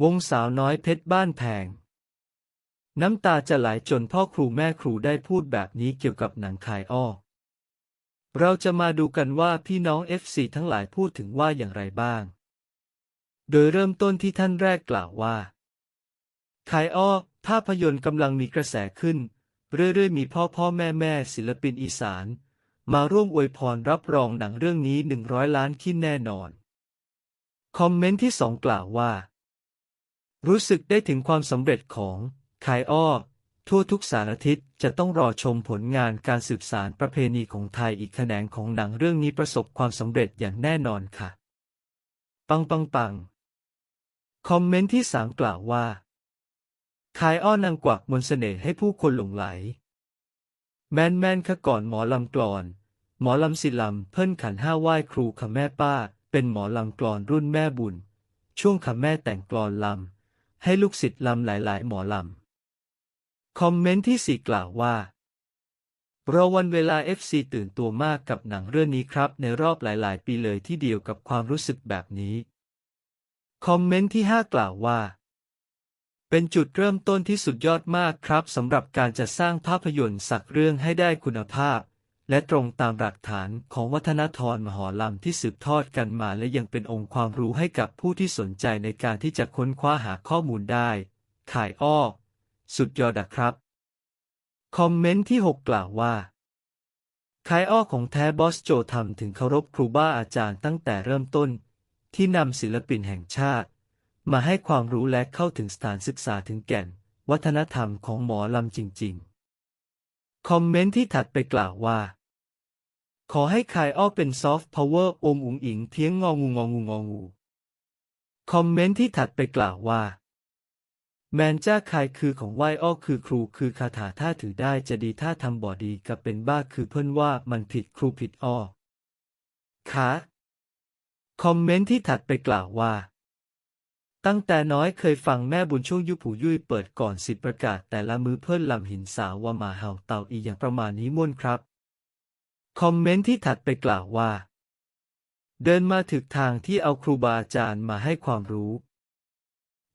วงสาวน้อยเพชรบ้านแพง น้ำตาจะไหลจนพ่อครูแม่ครูได้พูดแบบนี้เกี่ยวกับหนังคายอ้อ เราจะมาดูกันว่าพี่น้อง FC ทั้งหลายพูดถึงว่าอย่างไรบ้าง โดยเริ่มต้นที่ท่านแรกกล่าวว่าคายอ้อ ภาพยนตร์กำลังมีกระแสขึ้น เรื่อยๆ มีพ่อพ่อแม่แม่ศิลปินอีสาน มาร่วมอวยพรรับรองหนังเรื่องนี้ 100 ล้านขึ้นแน่นอน คอมเมนต์ที่สองกล่าวว่า รู้สึกได้ถึงความสำเร็จของคายอ้อ ทั่วทุกสารทิศจะต้องรอชมผลงานการสืบสารประเพณีของไทยอีกแขนงของหนังเรื่องนี้ประสบความสำเร็จอย่างแน่นอนค่ะ ปังปังปัง คอมเมนต์ที่สามกล่าวว่าคายอ้อนางกวักมนเสน่ห์ให้ผู้คนหลงไหล แมนแมนค่ะก่อนหมอลำกลอน หมอลำศิลำเพิ่นขันห้าไหว้ครูค่ะแม่ป้า เป็นหมอลำกลอนรุ่นแม่บุญ ช่วงค่ะแม่แต่งกลอนลำ ให้ลูกศิษย์ลำหลาย ๆ หมอลำ คอมเมนต์ที่สี่กล่าวว่า เรอวันเวลา FC ตื่นตัวมากกับหนังเรื่องนี้ครับ ในรอบหลาย ๆ ปีเลยที่เดียวกับความรู้สึกแบบนี้ คอมเมนต์ที่ห้ากล่าวว่า เป็นจุดเริ่มต้นที่สุดยอดมากครับสำหรับการจะสร้างภาพยนตร์สักเรื่องให้ได้คุณภาพ และตรงตามหลักฐานของวัฒนธรรมหอลำที่สืบทอดกันมาและยังเป็นองค์ความรู้ให้กับผู้ที่สนใจในการที่จะค้นคว้าหาข้อมูลได้ขายอ้อ สุดยอดะครับ คอมเมนต์ที่ 6 กล่าวว่าขายอ้อของแท้บอสโจทำถึงเคารพครูบ้าอาจารย์ตั้งแต่เริ่มต้น ที่นำศิลปินแห่งชาติ มาให้ความรู้และเข้าถึงสถานศึกษาถึงแก่น วัฒนธรรมของหมอลำจริง ๆ คอมเมนต์ที่ถัดไปกล่าวว่า ขอให้คายอ้อเป็นซอฟต์พาวเวอร์อมอุ๋งอิงเพียงงองูงองูงองู คอมเมนต์ที่ถัดไปกล่าวว่า แมนจ้าคายคือของไหวอ้อคือครูคือคาถาถ้าถือได้จะดีถ้าทำบ่ดีกับเป็นบ้าคือเพื่อนว่ามันผิดครูผิดอ้อขาคอมเมนต์ที่ถัดไปกล่าวว่า ตั้งแต่น้อยเคยฟังแม่บุญช่วงยุผูยุยเปิดก่อนสิทธิประกาศแต่ละมือเพิ่นลำหินสาวว่ามาเห่าเต่าอีอย่างประมาณนี้ม่วนครับ คอมเมนต์ที่ถัดไปกล่าวว่า เดินมาถึงทางที่เอาครูบาอาจารย์มาให้ความรู้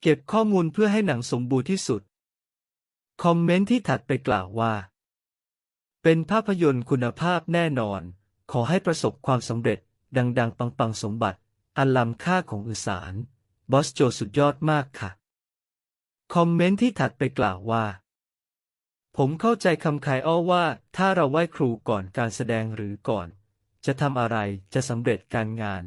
เก็บข้อมูลเพื่อให้หนังสมบูรณ์ที่สุด คอมเมนต์ที่ถัดไปกล่าวว่า เป็นภาพยนตร์คุณภาพแน่นอน ขอให้ประสบความสำเร็จ ดัง ๆ ปัง ๆ สมบัติ อันล้ำค่าของอุสานบอสโจสุดยอดมากค่ะ คอมเมนต์ที่ถัดไปกล่าวว่า ผมเข้าใจคำขายอ้อว่า ถ้าเราไหว้ครูก่อนการแสดงหรือก่อน จะทำอะไรจะสำเร็จการงาน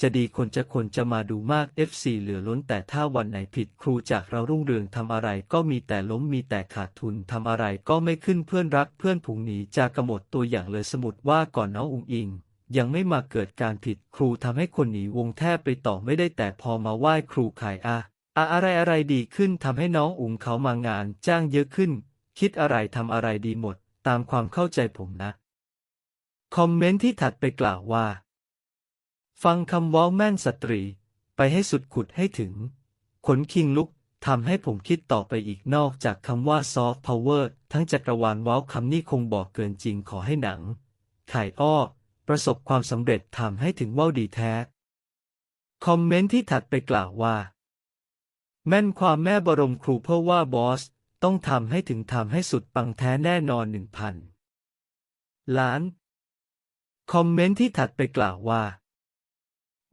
จะดีคนจะคนจะมาดูมาก FC เหลือล้นแต่ถ้าวันไหนผิดครูจากเรารุ่งเรืองทำอะไรก็มีแต่ล้มมีแต่ขาดทุนทำอะไรก็ไม่ขึ้นเพื่อนรักเพื่อนผงหนีจากกระหมดตัวอย่างเลยสมุดว่าก่อนน้องอุงอิงยังไม่มาเกิดการผิดครูทำให้คนหนีวงแทบไปต่อไม่ได้แต่พอมาไหว้ครูขายอะอะอะไรอะไรดีขึ้นทำให้น้องอุงเขามางานจ้างเยอะขึ้น คิดอะไรทำอะไรดีหมด ตามความเข้าใจผมนะ คอมเมนต์ที่ถัดไปกล่าวว่า ฟังคำว้าแม่นสตรี ไปให้สุดขุดให้ถึง ขนคิงลุกทำให้ผมคิดต่อไปอีกนอกจากคำว่าซอฟต์พาวเวอร์ทั้งจักรวาลว้าคำนี้คงบอกเกินจริงขอให้หนังขายอ้อ ประสบความสำเร็จทำให้ถึงว้าดีแท้ คอมเมนต์ที่ถัดไปกล่าวว่า แม่นความแม่บรมครูเพราะว่าบอส ต้องทำให้ถึงทำให้สุดปังแท้แน่นอนหนึ่งพันล้าน คอมเมนต์ที่ถัดไปกล่าวว่า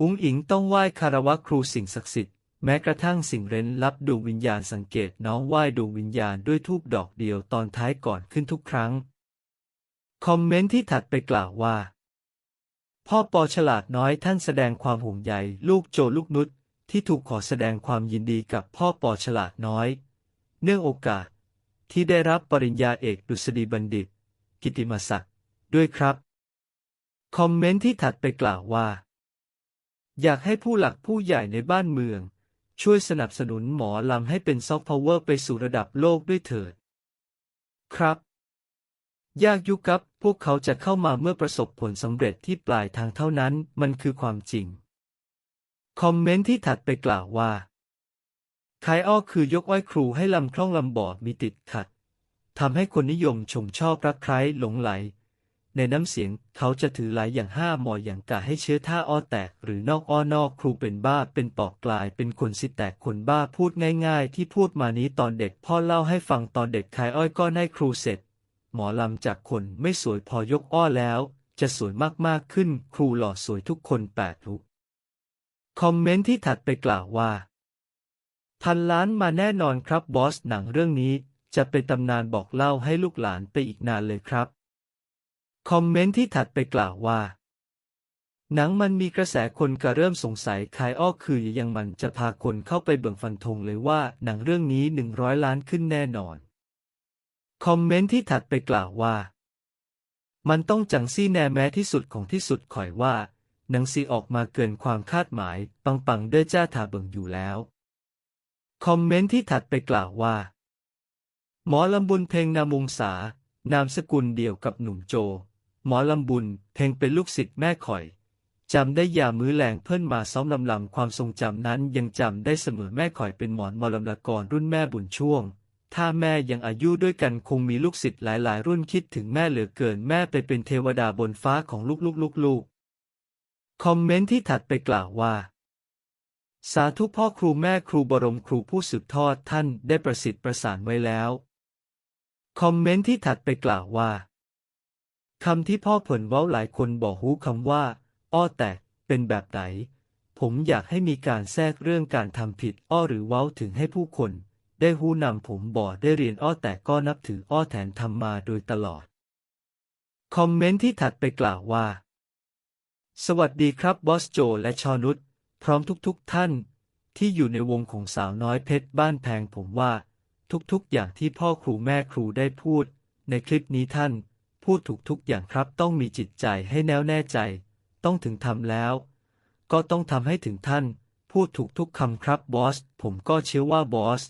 อุ๋งอิงต้องไหว้คารวะครูสิ่งศักดิ์สิทธิ์แม้กระทั่งสิ่งเร้นลับดวงวิญญาณสังเกตน้องไหว้ดวงวิญญาณด้วยทูบดอกเดียวตอนท้ายก่อนขึ้นทุกครั้ง คอมเมนต์ที่ถัดไปกล่าวว่า พ่อปอฉลาดน้อยท่านแสดงความห่วงใยลูกโจลูกนุชที่ถูกขอแสดงความยินดีกับพ่อปอฉลาดน้อย เนื่องโอกาสที่ได้รับปริญญาเอกดุษฎีบัณฑิต กิตติมศักดิ์ด้วยครับ คอมเมนต์ที่ถัดไปกล่าวว่า อยากให้ผู้หลักผู้ใหญ่ในบ้านเมือง ช่วยสนับสนุนหมอลำให้เป็นซอฟต์พาวเวอร์ไปสู่ระดับโลกด้วยเถิด ครับ ยากยุกับพวกเขาจะเข้ามาเมื่อประสบผลสำเร็จที่ปลายทางเท่านั้นมันคือความจริง คอมเมนต์ที่ถัดไปกล่าวว่า คายอ้อคือยกอ้อยครูให้ลำคล่องลำบอดมีติดขัดทำให้คนนิยมชมชอบรักใคร้หลงไหล ในน้ำเสียงเขาจะถือหลายอย่างห้าหมออย่างกะให้เชื้อท่าอ้อแตก หรือนอกอ้อนอกครูเป็นบ้าเป็นปอกกลาย เป็นคนสิแตกคนบ้าพูดง่ายๆ ที่พูดมานี้ตอนเด็กพ่อเล่าให้ฟังตอนเด็กขายอ้อยก็ให้ครูเสร็จ หมอลำจากคนไม่สวยพอยกอ้อแล้ว จะสวยมากๆขึ้น ครูหล่อสวยทุกคนแปดลุคอมเมนต์ที่ถัดไปกล่าวว่า พันล้านมาแน่นอนครับบอสหนังเรื่องนี้จะเป็นตำนานบอกเล่าให้ลูกหลานไปอีกนานเลยครับ คอมเมนต์ที่ถัดไปกล่าวว่า หนังมันมีกระแสคนก็เริ่มสงสัยคายอ้อคือยังมันจะพาคนเข้าไปเบิ่งฟันธงเลยว่าหนังเรื่องนี้หนึ่งร้อยล้านขึ้นแน่นอน คอมเมนต์ที่ถัดไปกล่าวว่า มันต้องจังซี่แน่แม้ที่สุดของที่สุดข่อยว่า หนังซีออกมาเกินความคาดหมาย ปังปังเด้อจ้าถาเบิ่งอยู่แล้ว คอมเมนต์ที่ถัดไปกล่าวว่า หมอลำบุญเพลงนามวงศานามสกุลเดียวกับหนุ่มโจ หมอลำบุญเพลงเป็นลูกศิษย์แม่ข่อยจำได้ยามื้อแรงเพิ่นมาซ้อมลำลำความทรงจำนั้นยังจำได้เสมอแม่ข่อยเป็นหมอนหมอลำละกรรุ่นแม่บุญช่วง ถ้าแม่ยังอายุด้วยกันคงมีลูกศิษย์หลายๆ รุ่นคิดถึงแม่เหลือเกินแม่ไปเป็นเทวดาบนฟ้าของลูกๆๆๆคอมเมนต์ที่ถัดไปกล่าวว่า สาธุพ่อครูแม่ครูบรมครูผู้สืบทอดท่านได้ประสิทธิ์ประสานไว้แล้ว คอมเมนต์ที่ถัดไปกล่าวว่าคำที่พ่อผินเว้าหลายคนบอกหูคำว่า อ้อแตกเป็นแบบไหน ผมอยากให้มีการแทรกเรื่องการทำผิดอ้อหรือเว้าถึงให้ผู้คน ได้หูนำผมบ่ได้เรียนอ้อแตกก็นับถืออ้อแทนทำมาโดยตลอด คอมเมนต์ที่ถัดไปกล่าวว่า สวัสดีครับบอสโจและชอนุช พร้อมทุกๆทท่านที่อยู่ในวงของสาวน้อยเพชรบ้านแพงผมว่า ทุกๆ อย่างที่พ่อครูแม่ครูได้พูด ในคลิปนี้ท่าน พูดถูกทุกอย่างครับ ต้องมีจิตใจให้แน่วแน่ใจ ต้องถึงทำแล้ว ก็ต้องทำให้ถึงท่าน พูดถูกทุกคำครับบอส ผมก็เชื่อว่าบอส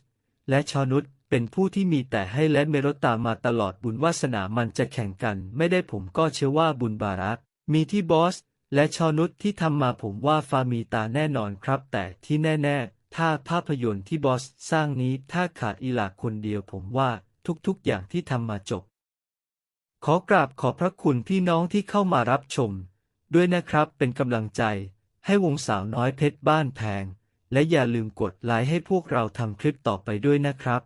และชอนุชเป็นผู้ที่มีแต่ให้และเมรตตามมาตลอดบุญวาสนามันจะแข่งกัน ไม่ได้ผมก็เชื่อว่าบุญบารักมีที่บอส และชอนุชที่ทำมาผมว่าฟามีตาแน่นอนครับ แต่ที่แน่ ๆ ถ้าภาพยนตร์ที่บอสสร้างนี้ถ้าขาดอีหลากคนเดียวผมว่าทุกๆอย่างที่ทำมาจบ ขอกราบขอบพระคุณพี่น้องที่เข้ามารับชม ด้วยนะครับเป็นกำลังใจ ให้วงสาวน้อยเพชรบ้านแพง และอย่าลืมกดไลค์ให้พวกเราทำคลิปต่อไปด้วยนะครับ